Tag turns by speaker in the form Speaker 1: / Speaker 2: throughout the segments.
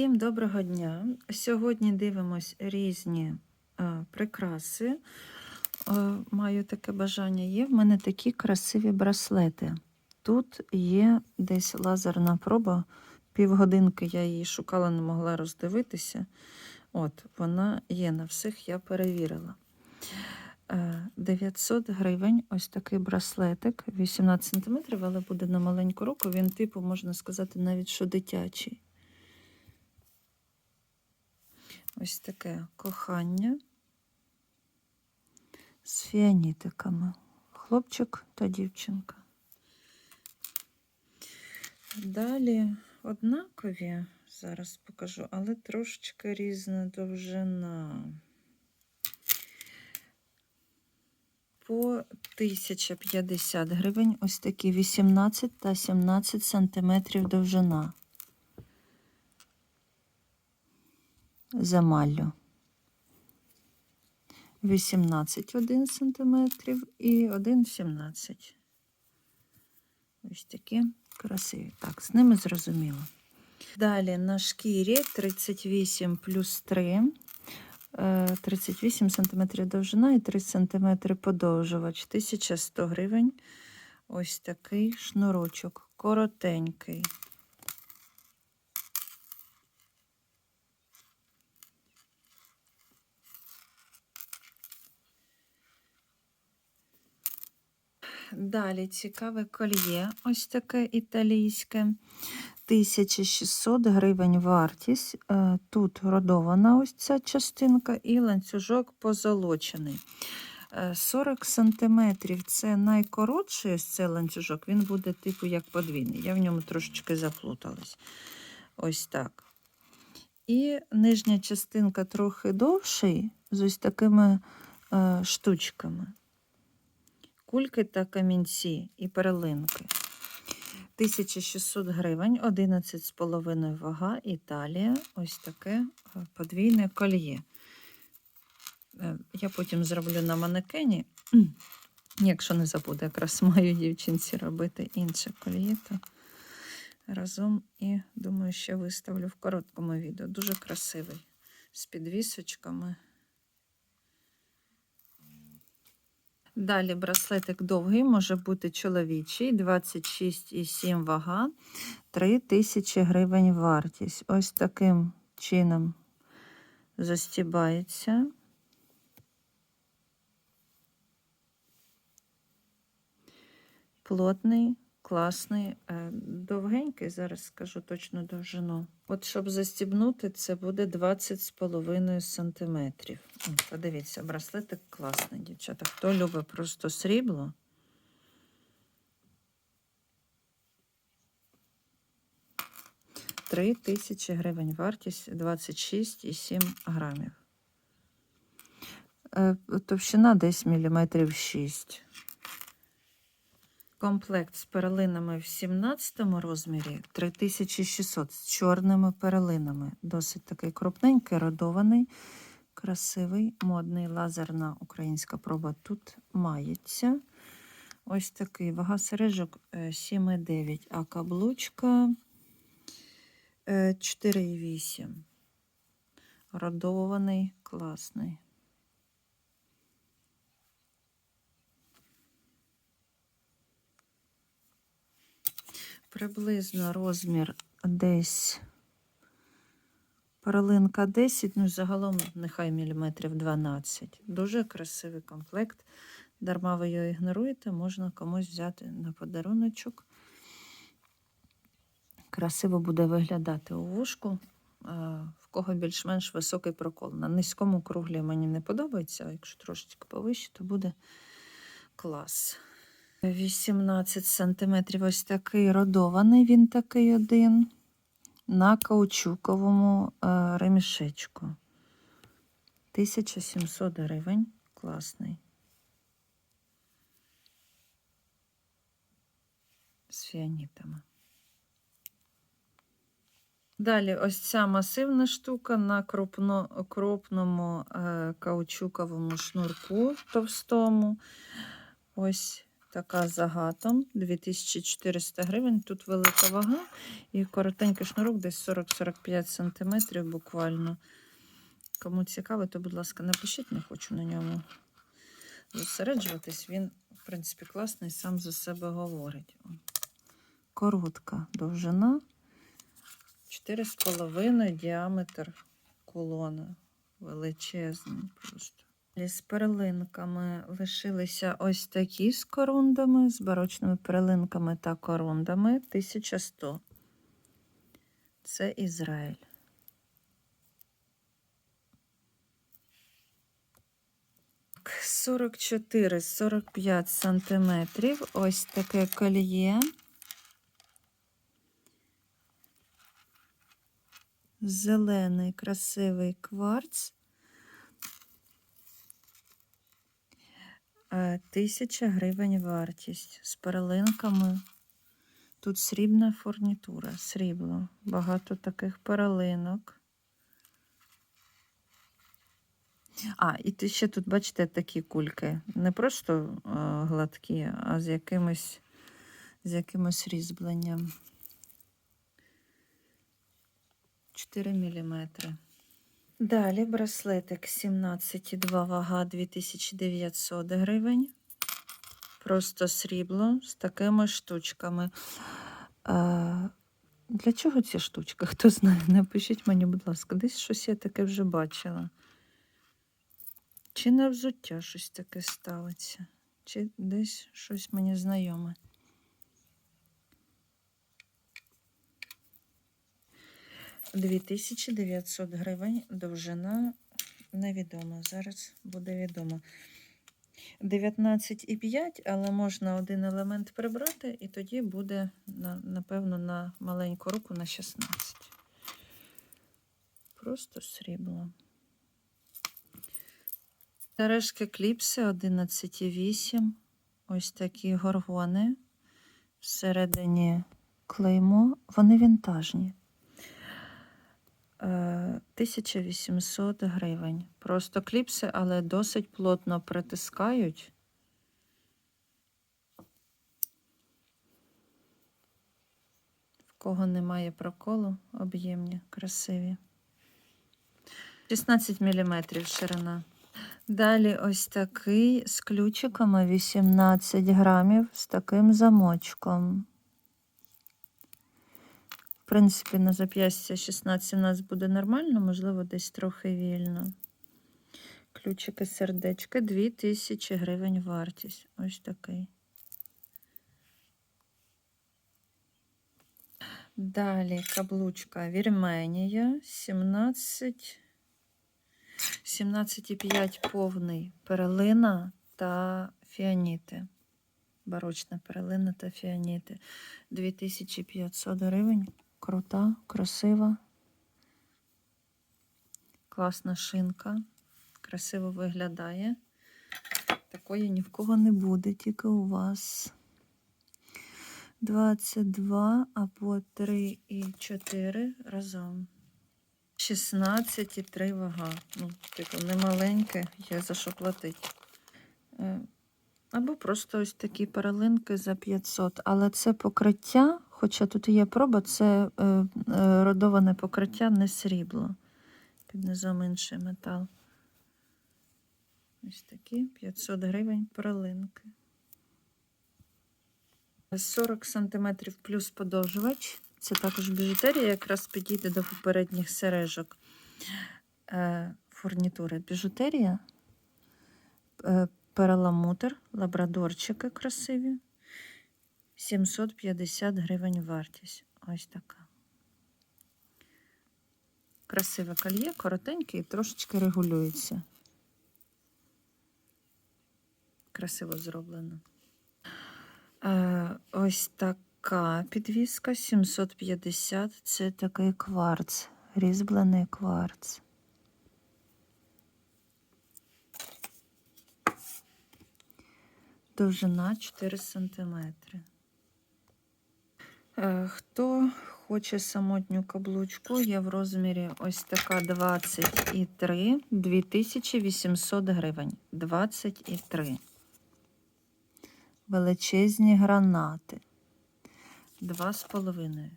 Speaker 1: Всім доброго дня! Сьогодні дивимось різні е, прикраси. Е, маю таке бажання. Є в мене такі красиві браслети. Тут є десь лазерна проба. Півгодинки я її шукала, не могла роздивитися. От, вона є на всіх, я перевірила. Е, 900 гривень, ось такий браслетик, 18 см, але буде на маленьку руку. Він, типу, можна сказати, навіть що дитячий. Ось таке кохання з фіанітиками. Хлопчик та дівчинка. Далі однакові, зараз покажу, але трошечки різна довжина. По 1050 гривень, ось такі 18 та 17 сантиметрів довжина. З емаллю. 18 1 см і 1 17. Ось такі красиві. Так, з ними зрозуміло. Далі на шкірі 38 плюс 3, 38 см довжина і 3 см подовжувач. 1100 гривень. Ось такий шнурочок, коротенький. Далі цікаве кольє, ось таке італійське. 1600 гривень вартість. Е, Тут родована ось ця частинка і ланцюжок позолочений. Е, 40 сантиметрів це найкоротший ось цей ланцюжок, він буде типу як подвійний. Я в ньому трошечки заплуталась. Ось так. І нижня частинка трохи довший, з ось такими е, штучками кульки та камінці і перлинки. 1600 гривень, 11,5 вага, Італія. Ось таке е, подвійне кольє. Е, Я потім зроблю на манекені, якщо не забуду, якраз маю дівчинці робити інше кольє, то разом і думаю, ще виставлю в короткому відео. Дуже красивий, з підвісочками. Далі браслетик довгий, може бути чоловічий, 26,7 вага, 3000 гривень вартість. Ось таким чином застібається. Плотний, класний, е, довгенький, зараз скажу точно довжину. От щоб застібнути, це буде 20,5 см. Подивіться, браслетик класний, дівчата. Хто любить просто срібло? Три тисячі гривень вартість 26,7 грамів. Е, Товщина десь міліметрів 6. Комплект з перлинами в 17 розмірі 3600 з чорними перлинами. Досить такий крупненький, родований, красивий, модний лазерна українська проба тут мається. Ось такий вага сережок 7,9, а каблучка 4,8. Родований, класний. Приблизно розмір десь перлинка 10, ну загалом нехай міліметрів 12. Дуже красивий комплект. Дарма ви його ігноруєте, можна комусь взяти на подаруночок. Красиво буде виглядати у вушку, в кого більш-менш високий прокол. На низькому круглі мені не подобається, а якщо трошечки повище, то буде клас. 18 сантиметрів ось такий родований, він такий один, на каучуковому е, ремішечку. 1700 гривень. Класний. З фіанітами. Далі ось ця масивна штука на крупно, крупному е, каучуковому шнурку товстому. Ось така з агатом, 2400 гривень. Тут велика вага і коротенький шнурок, десь 40-45 см буквально. Кому цікаво, то, будь ласка, напишіть, не хочу на ньому зосереджуватись. Він, в принципі, класний, сам за себе говорить. Коротка довжина, 4,5 діаметр кулона. Величезний просто. І З перлинками лишилися ось такі з корундами, з барочними перлинками та корундами 1100. Це Ізраїль. Так, 44-45 сантиметрів. Ось таке кольє. Зелений красивий кварц. Тисяча гривень вартість з перлинками. Тут срібна фурнітура, срібло. Багато таких перлинок. А, і ще тут, бачите, такі кульки. Не просто е, гладкі, а з якимось, з якимось різьбленням. 4 мм. Далі браслетик 17,2 вага 2900 гривень. Просто срібло з такими штучками. А, для чого ці штучки? Хто знає, напишіть мені, будь ласка, десь щось я таке вже бачила. Чи на взуття щось таке ставиться, чи десь щось мені знайоме. Дві тисячі 900 гривень, довжина невідома. Зараз буде відомо. 19,5, але можна один елемент прибрати, і тоді буде, напевно, на маленьку руку на 16. Просто срібло. Сережки кліпси 11,8. Ось такі горгони. Всередині клеймо. Вони вінтажні. Е, 1800 гривень. Просто кліпси, але досить плотно притискають. В кого немає проколу, об'ємні, красиві. 16 мм ширина. Далі ось такий з ключиками 18 грамів з таким замочком. Принципі, на зап'ястя 16-17 буде нормально, можливо, десь трохи вільно. Ключики сердечки 2000 гривень вартість. Ось такий. Далі каблучка Вірменія 17. 17,5 повний перлина та фіаніти. Барочна перлина та фіаніти. 2500 гривень. Крута, красива. Класна шинка. Красиво виглядає. Такої ні в кого не буде, тільки у вас. 22 або 3 і 4 разом. 16,3 вага. Ну, типу, не маленьке, є за що платити. Е, Або просто ось такі перелинки за 500. Але це покриття, хоча тут є проба, це е, е, родоване покриття, не срібло. Під низом інший метал. Ось такі 500 гривень перелинки. 40 см плюс подовжувач. Це також біжутерія, якраз підійде до попередніх сережок. Е, фурнітури. Біжутерія, е, лабрадорчики красиві. 750 гривень вартість. Ось така. Красиве кольє, коротеньке і трошечки регулюється. Красиво зроблено. Е, ось така підвіска 750. Це такий кварц, різьблений кварц. Довжина 4 см. Хто хоче самотню каблучку, є в розмірі ось така 23, 2800 гривень. 23. величезні гранати. Два з половиною.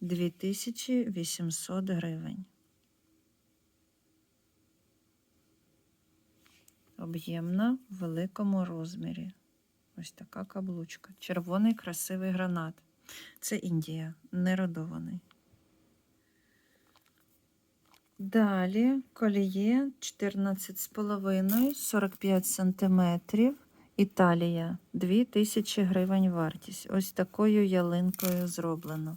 Speaker 1: 2800 гривень. Об'ємна в великому розмірі. Ось така каблучка. Червоний красивий гранат. Це Індія, неродований. Далі коліє 14,5, 45 сантиметрів. Італія 2000 гривень вартість. Ось такою ялинкою зроблено.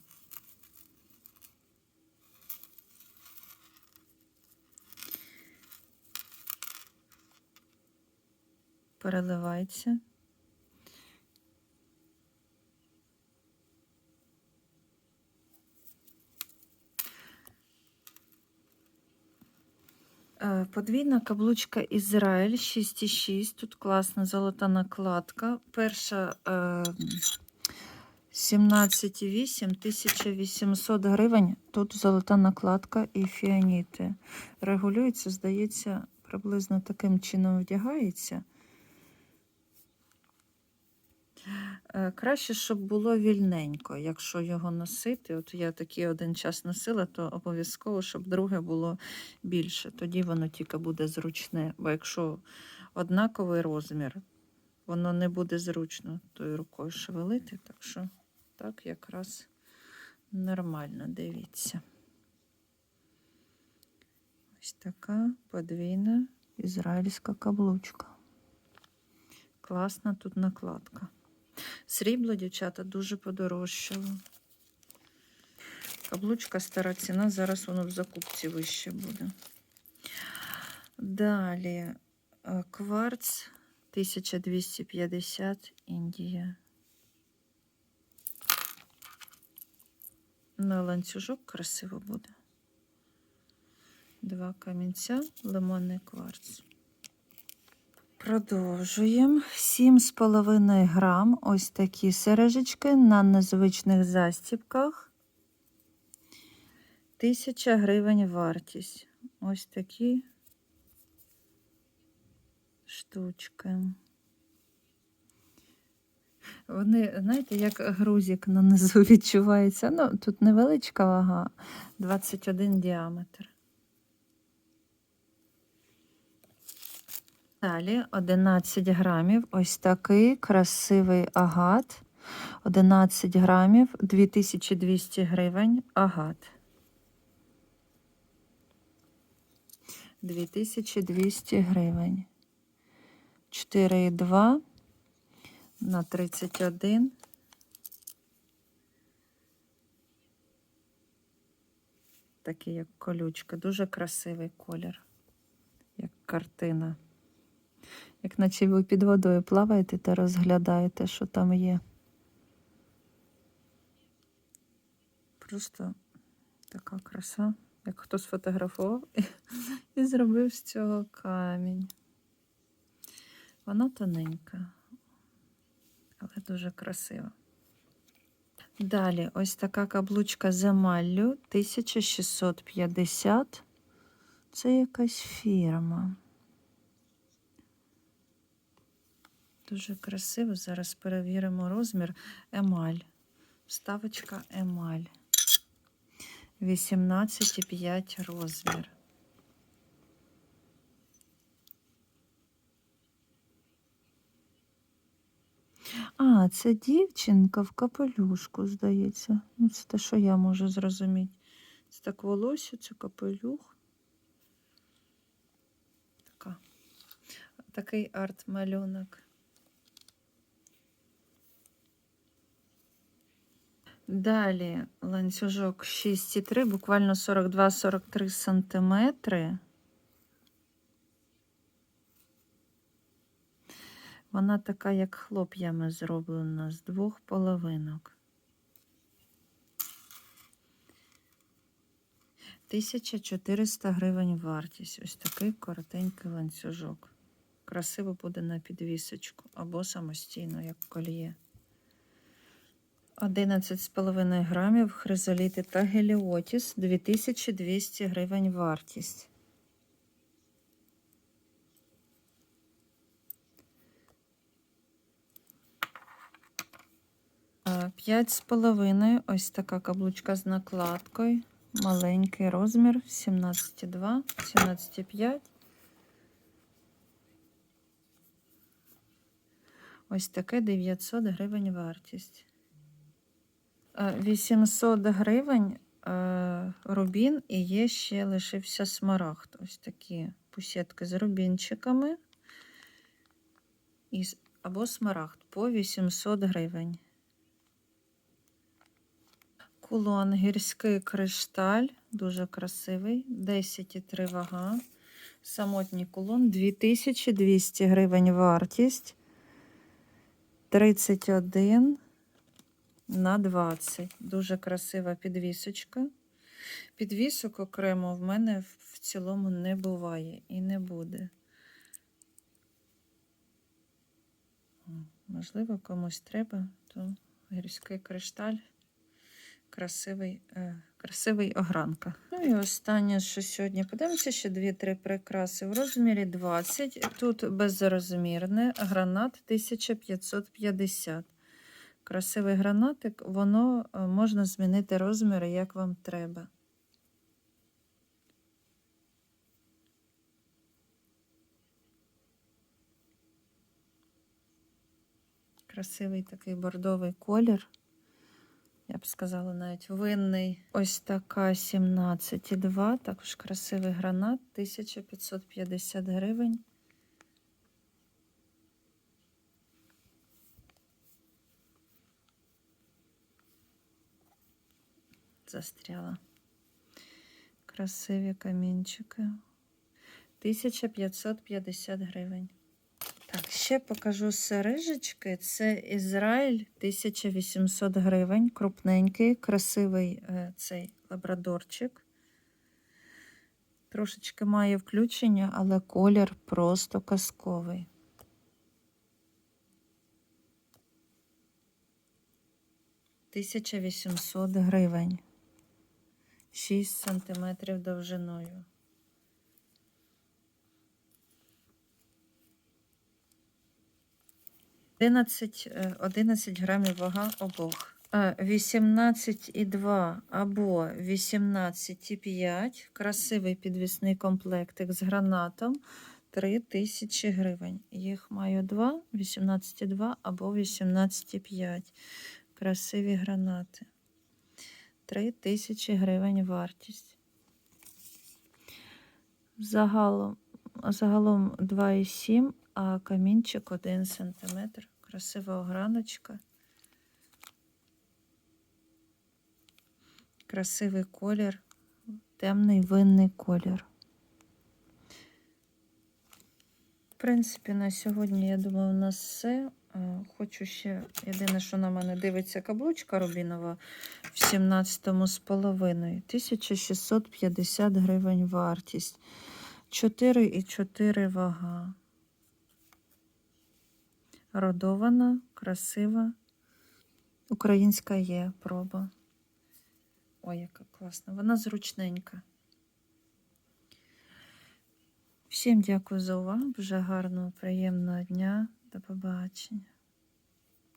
Speaker 1: Переливається. Е, Подвійна каблучка Ізраїль 6,6. Тут класна золота накладка. Перша е, 17,8, 1800 гривень. Тут золота накладка і фіаніти. Регулюється, здається, приблизно таким чином вдягається. Е, Краще, щоб було вільненько, якщо його носити. От я такий один час носила, то обов'язково, щоб друге було більше. Тоді воно тільки буде зручне. Бо якщо однаковий розмір, воно не буде зручно тою рукою шевелити. Так що так якраз нормально, дивіться. Ось така подвійна ізраїльська каблучка. Класна тут накладка. Срібло, дівчата, дуже подорожчало. Каблучка стара ціна, зараз воно в закупці вище буде. Далі е, кварц 1250 Індія. На ланцюжок красиво буде. Два камінця, лимонний кварц. Продовжуємо. 7,5 грам. Ось такі сережечки на незвичних застібках. 1000 гривень вартість. Ось такі штучки. Вони, знаєте, як грузик нанизу відчувається. Ну, тут невеличка вага, 21 діаметр. Далі 11 грамів. Ось такий красивий агат. 11 грамів, 2200 гривень агат. 2200 гривень. 4,2 на 31. Такий, як колючка. Дуже красивий колір, як картина. Як наче ви під водою плаваєте та розглядаєте, що там є. Просто така краса, як хто сфотографував і зробив з цього камінь. Вона тоненька, але дуже красива. Далі ось така каблучка з емаллю 1650. Це якась фірма. Дуже красиво. Зараз перевіримо розмір емаль. Вставочка емаль. 18,5 розмір. А, це дівчинка в капелюшку, здається. Ну, це те, що я можу зрозуміти. Це так волосся, це капелюх. Така. Такий арт-малюнок. Далі ланцюжок 6,3, буквально 42-43 сантиметри. Вона така, як хлоп'ями зроблена, з двох половинок. 1400 гривень вартість. Ось такий коротенький ланцюжок. Красиво буде на підвісочку або самостійно, як кольє. 11,5 грамів хризоліти та геліотіс 2200 гривень вартість. П'ять з половиною ось така каблучка з накладкою. Маленький розмір 17,2, 17,5. Ось таке 900 гривень вартість. Е, 800 гривень е, рубін і є ще лишився смарагд. Ось такі пусетки з рубінчиками. І, або смарагд по 800 гривень. Кулон гірський кришталь, дуже красивий, 10,3 вага. Самотній кулон 2200 гривень вартість. 31 на 20. Дуже красива підвісочка. Підвісок окремо в мене в- цілому не буває і не буде. Можливо, комусь треба, то гірський кришталь. Красивий, е, красивий огранка. Ну і останнє, що сьогодні подивимося, ще 2-3 прикраси в розмірі 20. Тут безрозмірне гранат 1550. Красивий гранатик, воно е, можна змінити розміри, як вам треба. Красивий такий бордовий колір. Я б сказала, навіть винний. Ось така 17,2. Також красивий гранат, 1550 гривень. Застряла. Красиві камінчики. 1550 гривень. Так, ще покажу сережечки. Це Ізраїль 1800 гривень. Крупненький, красивий е, цей лабрадорчик. Трошечки має включення, але колір просто казковий. Тисяча вісімсот гривень. 6 сантиметрів довжиною. 11, е, 11 грамів вага обох. Е, 18,2 або 18,5. Красивий підвісний комплектик з гранатом. 3 тисячі гривень. Їх маю два, 18,2 або 18,5. Красиві гранати. 3 тисячі гривень вартість. Загалом, загалом 2,7, а камінчик 1 см. Красива ограночка. Красивий колір, темний винний колір. В принципі, на сьогодні, я думаю, у нас все. Е, Хочу ще, єдине, що на мене дивиться каблучка рубінова в 17 з половиною. 1650 гривень вартість. 4,4 вага. Родована, красива. Українська є проба. Ой, яка класна. Вона зручненька. Всім дякую за увагу. Вже гарного, приємного дня. До побачення.